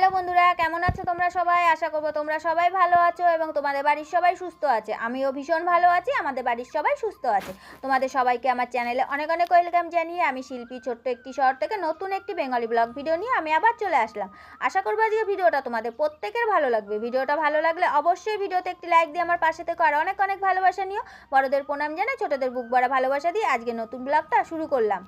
Hello বন্ধুরা, কেমন আছো তোমরা সবাই? আশা করব তোমরা সবাই ভালো আছো এবং তোমাদের বাড়ির সবাই সুস্থ আছে। আমিও ভীষণ ভালো আছি, আমাদের বাড়ির সবাই সুস্থ আছে। তোমাদের সবাইকে আমার চ্যানেলে অনেক অনেক ওয়েলকাম জানিয়ে আমি শিল্পী ছোট্ট একটি শহর থেকে নতুন একটি বেঙ্গলি ব্লগ ভিডিও নিয়ে আমি আবার চলে আসলাম। আশা করব আজকে ভিডিওটা তোমাদের প্রত্যেকের ভালো লাগবে। ভিডিওটা ভালো লাগলে অবশ্যই ভিডিওতে একটি লাইক দিয়ে আমার পাশে থেকে আর অনেক অনেক ভালোবাসা নিও। বড়দের প্রণাম জানাই, ছোটদের বুক ভরা ভালোবাসা দিয়ে আজকে নতুন ব্লগটা শুরু করলাম।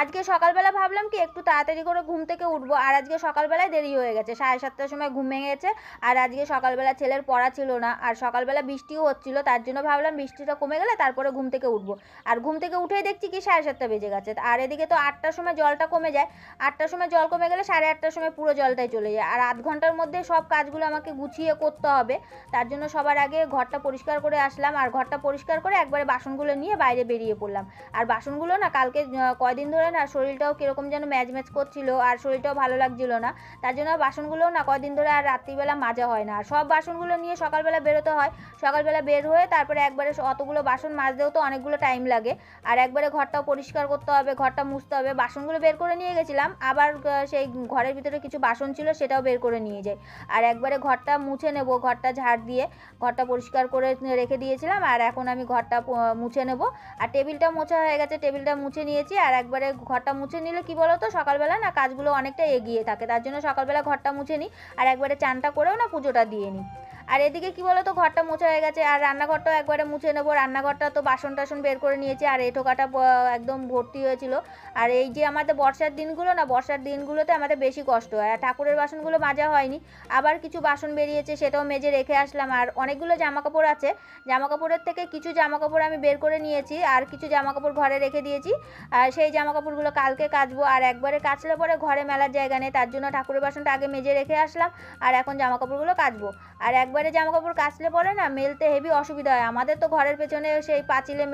আজকে সকালবেলা ভাবলাম কি একটু তাড়াতাড়ি করে ঘুম থেকে উঠবো। আর আজকে সকালবেলায় দেরি হয়ে গেছে, সাড়ে সাতটার সময় ঘুম ভেঙে গেছে। আর আজকে সকালবেলা ছেলের পড়া ছিল না। আর সকালবেলা বৃষ্টিও হচ্ছিল, তার জন্য ভাবলাম বৃষ্টিটা কমে গেলে তারপরে ঘুম থেকে উঠবো। আর ঘুম থেকে উঠেই দেখছি কি সাড়ে সাতটা বেজে গেছে। আর এদিকে তো আটটার সময় জলটা কমে যায়। আটটার সময় জল কমে গেলে সাড়ে আটটার সময় পুরো জলটাই চলে যায়। আর আধ ঘণ্টার মধ্যে সব কাজগুলো আমাকে গুছিয়ে করতে হবে। তার জন্য সবার আগে ঘরটা পরিষ্কার করে আসলাম। আর ঘরটা পরিষ্কার করে একবারে বাসনগুলো নিয়ে বাইরে বেরিয়ে পড়লাম। আর বাসনগুলো না কালকে কয়দিন ধরে না শরীরটাও কীরকম যেন ম্যাচ করছিল আর শরীরটাও ভালো লাগছিল না। তার জন্য বাসনগুলোও না কয়দিন ধরে আর রাত্রিবেলা মাজা হয় না। আর সব বাসনগুলো নিয়ে সকালবেলা বেরোতে হয়। সকালবেলা বের হয়ে তারপরে একবারে অতগুলো বাসন মাজতেও তো অনেকগুলো টাইম লাগে। আর একবারে ঘরটাও পরিষ্কার করতে হবে, ঘরটা মুছতে হবে। বাসনগুলো বের করে নিয়ে গেছিলাম। আবার সেই ঘরের ভিতরে কিছু বাসন ছিল সেটাও বের করে নিয়ে যাই। আর একবারে ঘরটা মুছে নেব, ঘরটা ঝাড় দিয়ে ঘরটা পরিষ্কার করে রেখে দিয়েছিলাম। আর এখন আমি ঘরটা মুছে নেব। আর টেবিলটা মোছা হয়ে গেছে। টেবিলটা মুছে নিয়েছি। আর একবারে ঘরটা মুছে নিলে কি বলো তো সকালবেলা না কাজগুলো অনেকটা এগিয়ে থাকে, তার জন্য সকালবেলা ঘরটা মুছে নিই আর একবারে চানটা করেও না পুজোটা দিয়ে নিই আর এদিকে কি বলো তো ঘরটা মোছা হয়ে গেছে, আর রান্নাঘরটাও একবারে মুছে নেব। রান্নাঘরটা তো বাসন টাসন বের করে নিয়েছি, আর এঁটো কাটা প- একদম ভর্তি হয়েছিল। আর এই যে আমাদের বর্ষার দিনগুলো না, বর্ষার দিনগুলোতে আমাদের বেশি কষ্ট হয়। আর ঠাকুরের বাসনগুলো মাজা হয়নি, আবার কিছু বাসন বেরিয়েছে, সেটাও মেজে রেখে আসলাম। আর অনেকগুলো জামা কাপড় আছে জামা কাপড়ের থেকে কিছু জামা কাপড় আমি বের করে নিয়েছি, আর কিছু জামা কাপড় ঘরে রেখে দিয়েছি। আর সেই জামা কাপড়গুলো কালকে কাচবো, আর একবারে কাচলে পরে ঘরে মেলার জায়গা নেই, তার জন্য ঠাকুরের বাসনটা আগে মেজে রেখে আসলাম, আর এখন জামা কাপড়গুলো কাচবো। আর একবারে জামা কাপড় কাচলে পরে না মেলতে হেভি অসুবিধা হয়। আমাদের তো ঘরের পেছনে সেই পাঁচিলে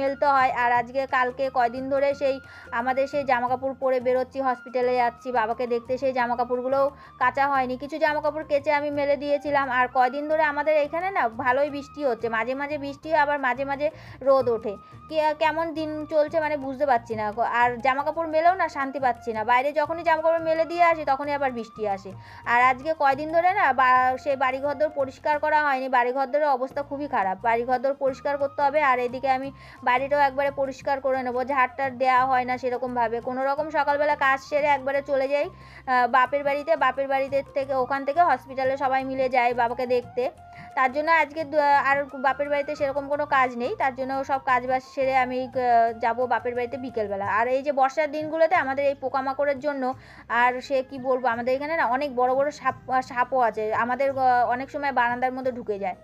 মেলতে হয়। আর আজকে, কালকে কয়দিন ধরে সেই আমাদের সেই জামা কাপড় পরে বেরোচ্ছি হসপিটালে যাচ্ছি। বাবাকে দেখতে সেই জামা কাপড়গুলোও কাচা হয়নি। কিছু জামা কাপড় কেচে আমি মেলে দিয়েছিলাম। আর কয়দিন ধরে আমাদের এখানে না ভালোই বৃষ্টি হচ্ছে। মাঝে মাঝে বৃষ্টি, আবার মাঝে মাঝে রোদ ওঠে। কেমন দিন চলছে মানে বুঝতে পারছি না। আর জামা কাপড় মেলেও না শান্তি পাচ্ছি না। বাইরে যখনই জামা কাপড় মেলে দিয়ে আসি, তখনই আবার বৃষ্টি আসে। আর আজকে কয়দিন ধরে না সেই বাড়িঘরদোর পরিষ্কার করা হয়নি। বাড়িঘরদোরের অবস্থা খুবই খারাপ। বাড়িঘরদোর পরিষ্কার করতে হবে আর এদিকে আমি বাড়িটাও একবারে পরিষ্কার করে নেব। ঝাড়টার দেওয়া হয় না সেরকমভাবে। কোনো রকম সকালবেলা কাজ সেরে একবারে চলে যাই। বাপের বাড়িতে বাপের বাড়িতে থেকে, ওখান থেকে হসপিটালে সবাই মিলে যায় বাবাকে দেখতে। তার জন্য আজকে আর বাপের বাড়িতে সেরকম কোনো কাজ নেই। তার জন্য সব কাজ বাজ সেরে আমি যাব বাপের বাড়িতে বিকেলবেলা। আর এই যে বর্ষার দিনগুলোতে আমাদের এই পোকামাকড়ের জন্য, আর সে কি বলব? আমাদের এখানে না অনেক বড় বড় সাপ, সাপও আছে। আমাদের অনেক সময় বারান্দার মধ্যে ঢুকে যায়।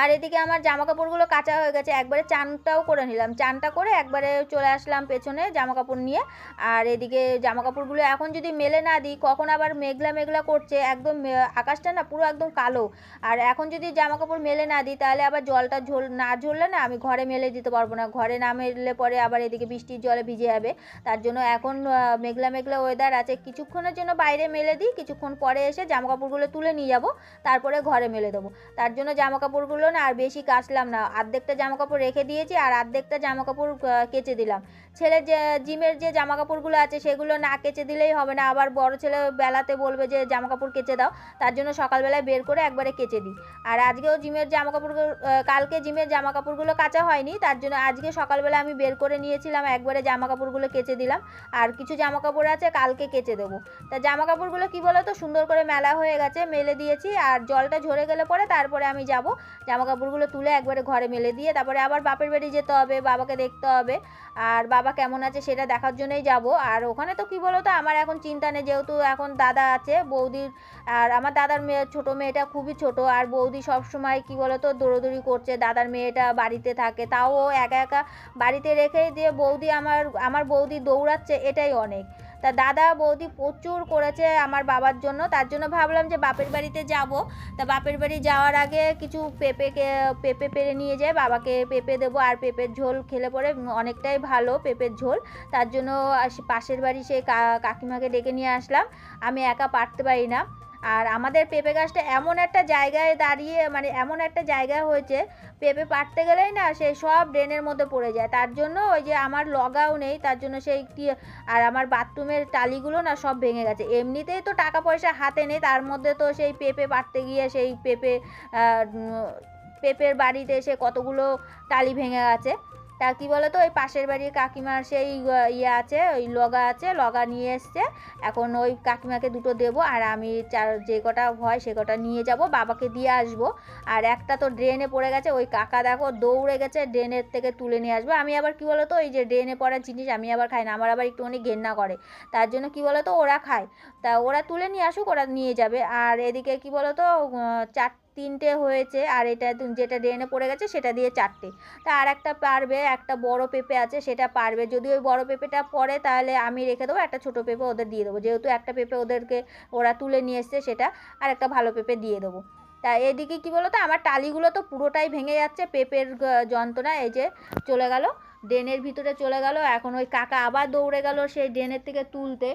আর এদিকে আমার জামা কাপড়গুলো কাঁচা হয়ে গেছে, একবারে চানটাও করে নিলাম। চানটা করে একবারে চলে আসলাম পেছনে জামা কাপড় নিয়ে। আর এদিকে জামা কাপড়গুলো এখন যদি মেলে না দিই, কখন আবার মেঘলা মেঘলা করছে, একদম আকাশটা না পুরো একদম কালো। আর এখন যদি জামা কাপড় মেলে না দিই, তাহলে আবার জলটা ঝোল, না ঝরলে না আমি ঘরে মেলে দিতে পারব না। ঘরে না মেললে পরে আবার এদিকে বৃষ্টির জলে ভিজে যাবে। তার জন্য এখন মেঘলা মেঘলা ওয়েদার আছে। কিছুক্ষণের জন্য বাইরে মেলে দিই, কিছুক্ষণ পরে এসে জামা কাপড়গুলো তুলে নিয়ে যাব, তারপরে ঘরে মেলে দেবো। তার জন্য জামা কাপড়গুলো না, আর বেশি কাচলাম না। অর্ধেকটা জামা কাপড় রেখে দিয়েছি, আর অর্ধেকটা জামা কাপড় কেচে দিলাম। ছেলের যে, জিমের যে জামা কাপড়গুলো আছে, সেগুলো না কেচে দিলেই হবে না। আবার বড় ছেলে বেলাতে বলবে যে জামা কাপড় কেচে দাও। তার জন্য সকালবেলায় বের করে একবারে কেচে দিই। আর আজকেও জিমের জামা কাপড়গুলো কালকে জিমের জামা কাপড়গুলো কাচা হয়নি, তার জন্য আজকে সকালবেলা আমি বের করে নিয়েছিলাম, একবারে জামা কাপড়গুলো কেচে দিলাম। আর কিছু জামা কাপড় আছে, কালকে কেচে দেবো। তা জামা কাপড়গুলো কী বলো তো সুন্দর করে মেলা হয়ে গেছে, মেলে দিয়েছি, আর জলটা ঝরে গেলে পরে তারপরে আমি যাব। জামা কাপড়গুলো তুলে একবারে ঘরে মেলে দিয়ে, তারপরে আবার বাপের বাড়ি যেতে হবে, বাবাকে দেখতে হবে। আর বাবা কেমন আছে সেটা দেখার জন্যই যাব। আর ওখানে তো কি বলো তো আমার এখন চিন্তা নেই, যেহেতু এখন দাদা আছে, বৌদির, আর আমার দাদার মেয়ে, ছোটো মেয়েটা খুবই ছোট, আর বৌদি সব সময় কি বলো তো দৌড়োদৌড়ি করছে, দাদার মেয়েটা বাড়িতে থাকে, তাও ও একা একা বাড়িতে রেখে দিয়ে বৌদি আমার আমার বৌদি দৌড়াচ্ছে, এটাই অনেক। তা দাদা, বৌদি প্রচুর করেছে আমার বাবার জন্য, তার জন্য ভাবলাম যে বাপের বাড়িতে যাব। তা বাপের বাড়ি যাওয়ার আগে কিছু পেঁপেকে পেঁপে পেরে নিয়ে যায় বাবাকে পেঁপে দেবো আর পেঁপের ঝোল খেলে পরে অনেকটাই ভালো পেঁপের ঝোল। তার জন্য পাশের বাড়ি সেই কাকিমাকে ডেকে নিয়ে আসলাম। আমি একা পারতে পারি না। আর আমাদের পেঁপে গাছটা এমন একটা জায়গায় দাঁড়িয়ে মানে এমন একটা জায়গায় হয়েছে, পেঁপে পাড়তে গেলেই না সেই সব ড্রেনের মধ্যে পড়ে যায়। তার জন্য ওই যে আমার লগাও নেই, তার জন্য সেই কি আর আমার বাথরুমের টালিগুলো না সব ভেঙে গেছে। এমনিতেই তো টাকা পয়সা হাতে নেই, তার মধ্যে তো সেই পেঁপে পাড়তে গিয়ে সেই পেঁপে পেঁপের বাড়িতে এসে কতগুলো টালি ভেঙে গেছে। তা কি বলো তো ওই পাশের বাড়ির কাকিমার সেই ইয়ে আছে, ওই লগা আছে, লগা নিয়ে এসছে। এখন ওই কাকিমাকে দুটো দেবো, আর আমি চার, যে কটা হয় সে কটা নিয়ে যাব, বাবাকে দিয়ে আসব। আর একটা তো ড্রেনে পড়ে গেছে, ওই কাকা দেখো দৌড়ে গেছে, ড্রেনের থেকে তুলে নিয়ে আসব। আমি আবার কি বলো তো ওই যে ড্রেনে পড়ার জিনিস আমি আবার খাই না, আমার আবার একটুখানি ঘেন্না করে। তার জন্য কি বলো তো ওরা খায়। তা ওরা তুলে নিয়ে আসুক, ওরা নিয়ে যাবে। আর এদিকে কি বলো তো চার তিনটে হয়েছে, আর এটা যেটা ড্রেনে পড়ে গেছে সেটা দিয়ে চারটে। তা আর একটা পারবে, একটা বড় পেঁপে আছে, সেটা পারবে। যদি ওই বড় পেঁপেটা পড়ে, তাহলে আমি রেখে দেবো, একটা ছোটো পেঁপে ওদের দিয়ে দেবো। যেহেতু একটা পেঁপে ওদেরকে ওরা তুলে নিয়ে এসছে, সেটা আর একটা ভালো পেঁপে দিয়ে দেবো। তা এদিকে কি বলো তো আমার টালিগুলো তো পুরোটাই ভেঙে যাচ্ছে, পেঁপের যন্ত্রণা, এই যে চলে গেল। ড্রেনের ভিতরে চলে গেল, এখন ওই কাকা আবার দৌড়ে গেল সেই ড্রেনের থেকে তুলতে।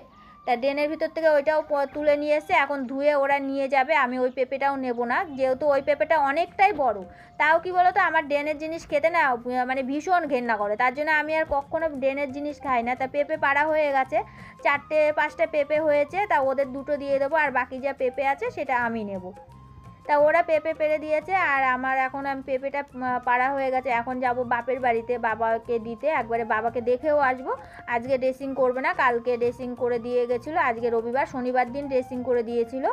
তা ড্রেনের ভিতর থেকে ওইটাও তুলে নিয়ে এসে এখন ধুয়ে ওরা নিয়ে যাবে। আমি ওই পেঁপেটাও নেব না। যেহেতু ওই পেঁপেটা অনেকটাই বড়, তাও কি বলো তো আমার ড্রেনের জিনিস খেতে না মানে ভীষণ ঘেন্না করে। তার জন্য আমি আর কখনো ড্রেনের জিনিস খাই না। তা পেঁপে পাড়া হয়ে গেছে। চারটে, পাঁচটা পেঁপে হয়েছে। তা ওদের দুটো দিয়ে দেবো। আর বাকি যা পেঁপে আছে, সেটা আমি নেব। তা ওরা পেঁপে পেরে দিয়েছে আর আমার এখন আমি পেঁপেটা পাড়া হয়ে গেছে। এখন যাব বাপের বাড়িতে বাবাকে দিতে। একবারে বাবাকে দেখেও আসব। আজকে ড্রেসিং করবে না, কালকে ড্রেসিং করে দিয়ে গেছিল। আজকে রবিবার, শনিবার দিন ড্রেসিং করে দিয়েছিল।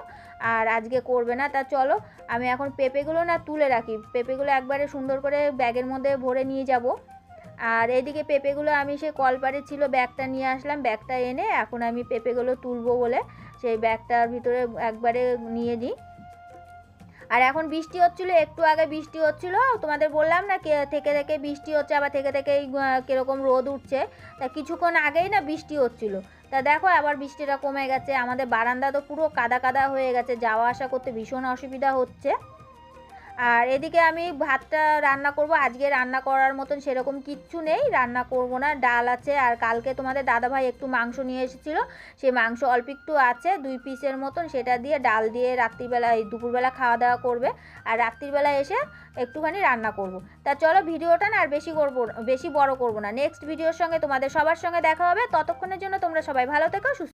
আর আজকে করবে না। তা চলো, আমি এখন পেঁপেগুলো না তুলে রাখি। পেঁপেগুলো একবারে সুন্দর করে ব্যাগের মধ্যে ভরে নিয়ে যাব। আর এইদিকে পেঁপেগুলো আমি সে কলপারে ছিল, ব্যাগটা নিয়ে আসলাম। ব্যাগটা এনে এখন আমি পেঁপেগুলো তুলবো বলে সেই ব্যাগটার ভিতরে একবারে নিয়ে নিই আর এখন বৃষ্টি হচ্ছিল, একটু আগে বৃষ্টি হচ্ছিল, তোমাদের বললাম না থেকে থেকে বৃষ্টি হচ্ছে, আবার থেকে থেকে কীরকম রোদ উঠছে। তা কিছুক্ষণ আগেই না বৃষ্টি হচ্ছিল। তা দেখো, আবার বৃষ্টিটা কমে গেছে, আমাদের বারান্দা তো পুরো কাদা কাদা হয়ে গেছে, যাওয়া আসা করতে ভীষণ অসুবিধা হচ্ছে। আর এদিকে আমি ভাতটা রান্না করব। আজকে রান্না করার মতন সেরকম কিচ্ছু নেই। রান্না করব না, ডাল আছে। আর কালকে তোমাদের দাদাভাই একটু মাংস নিয়ে এসেছিল। সেই মাংস অল্প একটু আছে, দুই পিসের মতন। সেটা দিয়ে ডাল দিয়ে রাত্রিবেলা, এই দুপুরবেলা খাওয়া দাওয়া করবে। আর রাত্রিবেলা এসে একটুখানি রান্না করব। তা চলো ভিডিওটা না আর বেশি করব বেশি বড় করব না। নেক্সট ভিডিওর সঙ্গে তোমাদের সবার সঙ্গে দেখা হবে। ততক্ষণের জন্য তোমরা সবাই ভালো থেকো, সুস্থ